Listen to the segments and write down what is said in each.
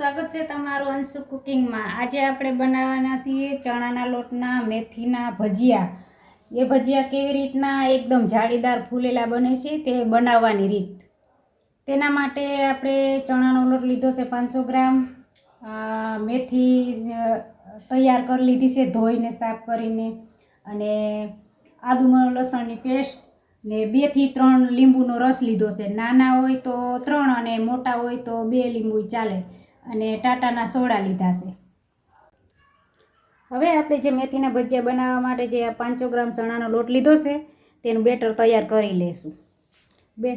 સ્વાગત છે તમારું અંશુ કુકિંગમાં. આજે આપણે બનાવવાના છીએ ચણાના લોટના, મેથીના ભજીયા. એ ભજીયા કેવી રીતના એકદમ જાળીદાર ફૂલેલા બને છે તે બનાવવાની રીત. તેના માટે આપણે ચણાનો લોટ લીધો છે પાંચસો ગ્રામ. મેથી તૈયાર કરી લીધી છે ધોઈને સાફ કરીને. અને આદુ લસણની પેસ્ટ ને બેથી ત્રણ લીંબુનો રસ લીધો છે. નાના હોય તો ત્રણ અને મોટા હોય તો બે લીંબુ ચાલે. અને ટાટાના સોડા લીધા છે. હવે આપણે જે મેથીના ભજીયા બનાવવા માટે જે પાંચસો ગ્રામ ચણાનો લોટ લીધો છે, તેનું બેટર તૈયાર કરી લઈશું બે.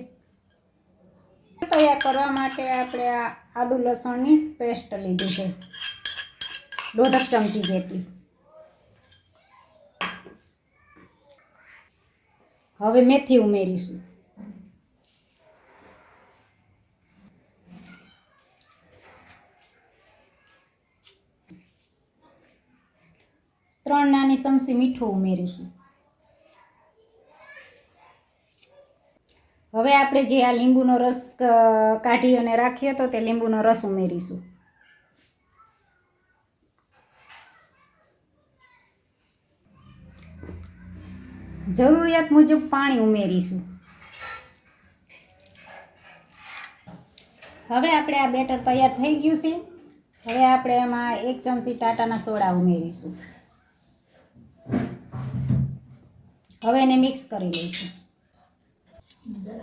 તૈયાર કરવા માટે આપણે આ આદુ લસણની પેસ્ટ લીધી છે. દોઢક ચમચી જેટલી. હવે મેથી ઉમેરીશું. ત્રણ નાની ચમચી મીઠું ઉમેરીશું. હવે આપણે જે આ લીંબુનો રસ કાઢી અને રાખ્યો હતો તે લીંબુનો રસ ઉમેરીશું. જરૂરિયાત મુજબ પાણી ઉમેરીશું. હવે આપણે આ બેટર તૈયાર થઈ ગયું છે. હવે આપણે એમાં એક ચમચી ટાટાના સોડા ઉમેરીશું. હવે એને મિક્સ કરી લઈશું.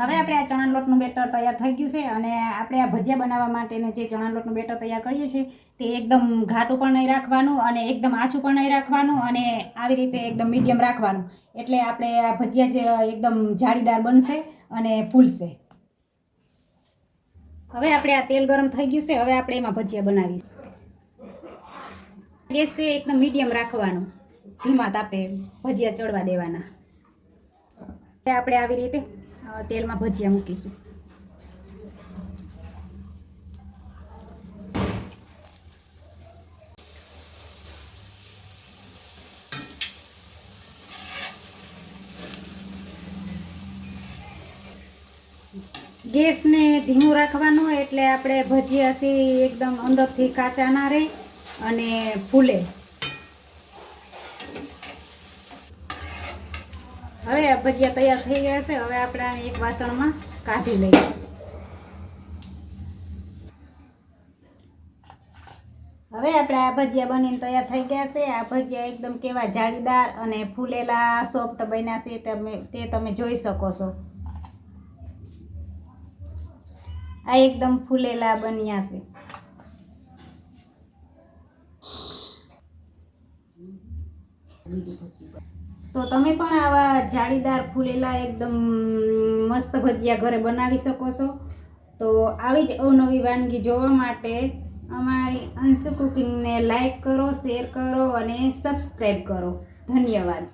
હવે આપણે આ ચણા લોટનું બેટર તૈયાર થઈ ગયું છે અને આપણે આ ભજીયા બનાવવા માટેનું જે ચણા લોટનું બેટર તૈયાર કરીએ છીએ, તે એકદમ ઘાટું પણ નહીં રાખવાનું અને એકદમ આછું પણ નહીં રાખવાનું અને આવી રીતે એકદમ મીડિયમ રાખવાનું. એટલે આપણે આ ભજીયા જે એકદમ જાળીદાર બનશે અને ફૂલશે. હવે આપણે આ તેલ ગરમ થઈ ગયું છે, હવે આપણે એમાં ભજીયા બનાવીશું. ગેસ એકદમ મીડિયમ રાખવાનું. ધીમા તાપે ભજીયા ચડવા દેવાના. આપણે આવી રીતે તેલમાં ભજીયા મૂકીશું. ગેસને ધીમું રાખવાનું એટલે આપણે ભજીયા સી એકદમ અંદરથી કાચા ના રહે અને ફૂલે. હવે ભજીયા તૈયાર થઈ ગયા છે. હવે આપણે એક વાસણમાં કાઢી લઈએ હવે આપણે આ ભજીયા બનીને તૈયાર થઈ ગયા છે. આ ભજીયા એકદમ કેવા જાળીદાર અને ફૂલેલા સોફ્ટ બન્યા છે તમે તે તમે જોઈ શકો છો. આ એકદમ ફૂલેલા બન્યા છે. તો તમે પણ આવા જાળીદાર, ફૂલેલા, એકદમ મસ્ત ભજીયા ઘરે બનાવી શકો છો. તો આવી જ અવનવી વાનગી જોવા માટે અમારી અંશુ કુકિંગને લાઈક કરો, શેર કરો અને સબસ્ક્રાઈબ કરો. ધન્યવાદ.